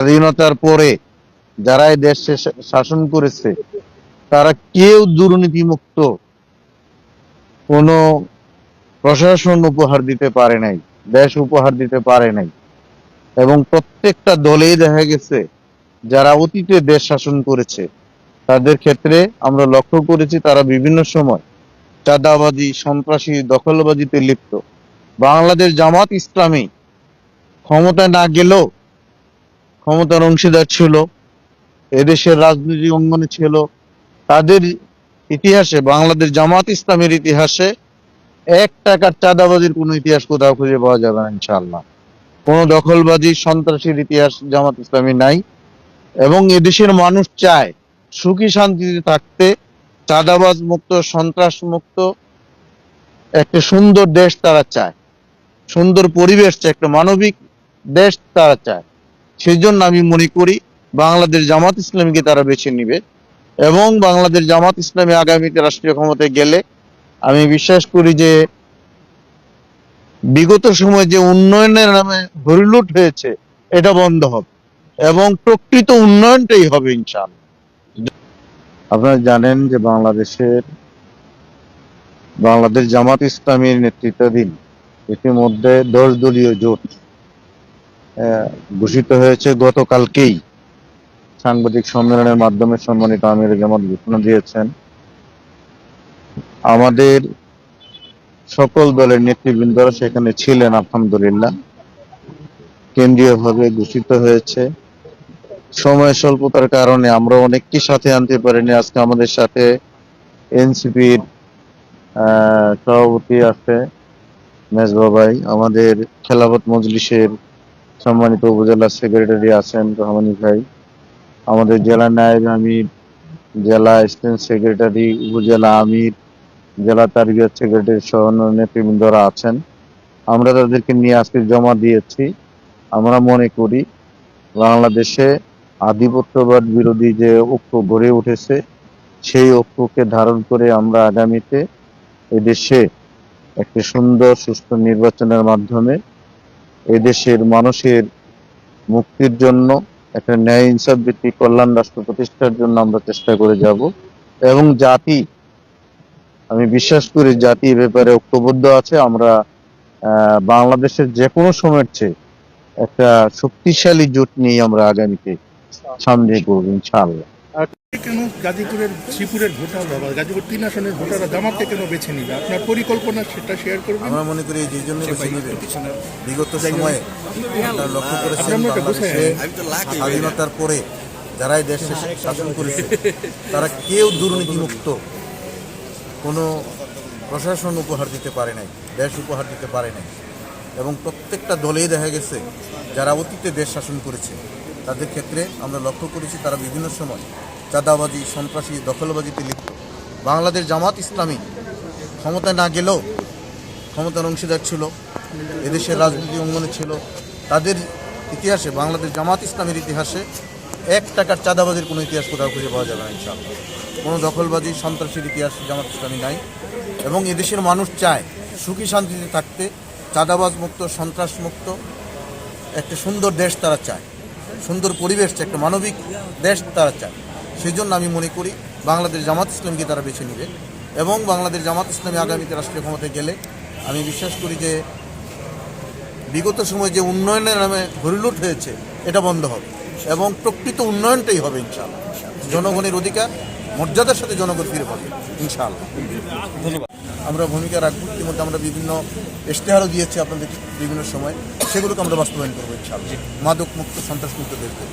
স্বাধীনতার পরে যারা এই দেশে শাসন করেছে, তারা কেউ দুর্নীতিমুক্ত কোনো প্রশাসন উপহার দিতে পারে নাই, দেশ উপহার দিতে পারে নাই। এবং প্রত্যেকটা দলেই দেখা গেছে, যারা অতীতে দেশ শাসন করেছে, তাদের ক্ষেত্রে আমরা লক্ষ্য করেছি তারা বিভিন্ন সময় চাঁদাবাজি, সন্ত্রাসী, দখলবাজিতে লিপ্ত। বাংলাদেশ জামাত ইসলামী ক্ষমতায় না গেলেও ক্ষমতার অংশীদার ছিল, এদেশের রাজনীতি অঙ্গনে ছিল। তাদের ইতিহাসে, বাংলাদেশ জামাত ইসলামের ইতিহাসে এক টাকার চাঁদাবাজির কোনো ইতিহাস কোথাও খুঁজে পাওয়া যাবে না ইনশাল্লাহ কোনো দখলবাজি, সন্ত্রাসীর ইতিহাস জামাত ইসলামী নাই। এবং এদেশের মানুষ চায় সুখী শান্তিতে থাকতে, চাঁদাবাজ মুক্ত, সন্ত্রাস মুক্ত, একটা সুন্দর দেশ তারা চায়। সুন্দর পরিবেশ চায়, একটা মানবিক দেশ তারা চায়। সেই জন্য আমি মনে করি বাংলাদেশ জামাত ইসলামীকে তারা বেছে নিবে এবং বাংলাদেশ জামাত ইসলামী আগামীতে রাষ্ট্রীয় ক্ষমতায় গেলে আমি বিশ্বাস করি যে বিগত সময়ে যে উন্নয়নের নামে হরিলুট হয়েছে, এটা বন্ধ হবে এবং প্রকৃত উন্নয়নটাই হবে ইনশাআল্লাহ। আপনারা জানেন যে বাংলাদেশের বাংলাদেশ জামাত ইসলামীর নেতৃত্বাধীন ইতিমধ্যে দশ দলীয় জোট ঘোষিত হয়েছে গতকালকেই। সাংবাদিক সম্মেলনের মাধ্যমে সম্মানিত আমির জামাত ঘোষণা দিয়েছেন। আমাদের সকল দলের নেতৃবৃন্দরা সেখানে ছিলেন, আলহামদুলিল্লাহ। কেন্দ্রীয়ভাবে ঘোষিত হয়েছে। সময় স্বল্পতার কারণে আমরা অনেককে সাথে আনতে পারিনি। আজকে আমাদের সাথে এনসিপির সভাপতি আছে মেজবাবাই। আমাদের খেলাফত মজলিসের সম্মানিত উপজেলা সেক্রেটারি আছেন রহমানি ভাই। আমাদের জেলা নায়েব আমির, জেলা স্টেট সেক্রেটারি উপজেলা আমির, জেলা তারবিয়ত সেক্রেটারি সহ নেতৃবৃন্দরা আছেন। আমরা তাদেরকে নিয়ে আজকে জমা দিয়েছি। আমরা মনে করি বাংলাদেশে আধিপত্যবাদ বিরোধী যে ঐক্য গড়ে উঠেছে, সেই ঐক্যকে ধারণ করে আমরা আগামীতে এদেশে একটি সুন্দর, সুস্থ নির্বাচনের মাধ্যমে এদেশের মানুষের মুক্তির জন্য একটা ন্যায় ইনসাফ ভিত্তিক কল্যাণ রাষ্ট্র প্রতিষ্ঠার জন্য আমরা চেষ্টা করে যাব। এবং জাতি, আমি বিশ্বাস করি জাতি ব্যাপারে ঐক্যবদ্ধ আছে। আমরা বাংলাদেশের যে কোনো সময়ের চেয়ে একটা শক্তিশালী জোট নিয়ে আমরা আগামীতে সামনে করব ইনশাআল্লাহ। কেন গাজীপুরের শ্রীপুরের ভোটাররা বা গাজীপুর তিন আসনের ভোটাররা জামাতকে কেন বেছে নিবে? আপনার পরিকল্পনা সেটা শেয়ার করবেন? আমরা মনে করি যে জন্য বেছে নিবে। বিগত সময়ে আপনারা লক্ষ্য করেছেন বাংলাদেশে স্বাধীনতার পরে যারাই দেশে শাসন করেছে তারা কেউ দুর্নীতিমুক্ত কোনো প্রশাসন উপহার দিতে পারে নাই দেশ উপহার দিতে পারে নাই। এবং প্রত্যেকটা দলেই দেখা গেছে যারা অতীতে দেশ শাসন করেছে তাদের ক্ষেত্রে আমরা লক্ষ্য করেছি তারা বিভিন্ন সময় চাঁদাবাজি, সন্ত্রাসী দখলবাজিতে লিপ্ত বাংলাদেশ জামাত ইসলামী ক্ষমতায় না গেলেও ক্ষমতার অংশীদার ছিল, এদেশের রাজনীতি অঙ্গনে ছিল। তাদের ইতিহাসে, বাংলাদেশ জামাত ইসলামের ইতিহাসে এক টাকার চাঁদাবাজির কোনো ইতিহাস কোথাও খুঁজে পাওয়া যাবে না, ইনশাআল্লাহ। কোনো দখলবাজি, সন্ত্রাসীর ইতিহাস জামাত ইসলামী নাই। এবং এদেশের মানুষ চায় সুখী শান্তিতে থাকতে, চাঁদাবাজ মুক্ত, সন্ত্রাস মুক্ত, একটা সুন্দর দেশ তারা চায়। সুন্দর পরিবেশ, একটা মানবিক দেশ তারা চায়। সেই জন্য আমি মনে করি বাংলাদেশ জামাত ইসলামকে তারা বেছে নেবে এবং বাংলাদেশ জামাত ইসলামী আগামীতে রাষ্ট্রীয় ক্ষমতায় গেলে আমি বিশ্বাস করি যে বিগত সময়ে যে উন্নয়নের নামে হরিলুট হয়েছে এটা বন্ধ হবে এবং প্রকৃত উন্নয়নটাই হবে ইনশাআল্লাহ। জনগণের অধিকার মর্যাদার সাথে জনগণ ফিরে পাবে ইনশাআল্লাহ। ধন্যবাদ। আমরা ভূমিকা রাখব ইতিমধ্যে আমরা বিভিন্ন ইশতেহারও দিয়েছি আপনাদের বিভিন্ন সময় সেগুলোকে আমরা বাস্তবায়ন করব ইনশাআল্লাহ। মাদক মুক্ত সন্ত্রাস মুক্ত দেশ করব।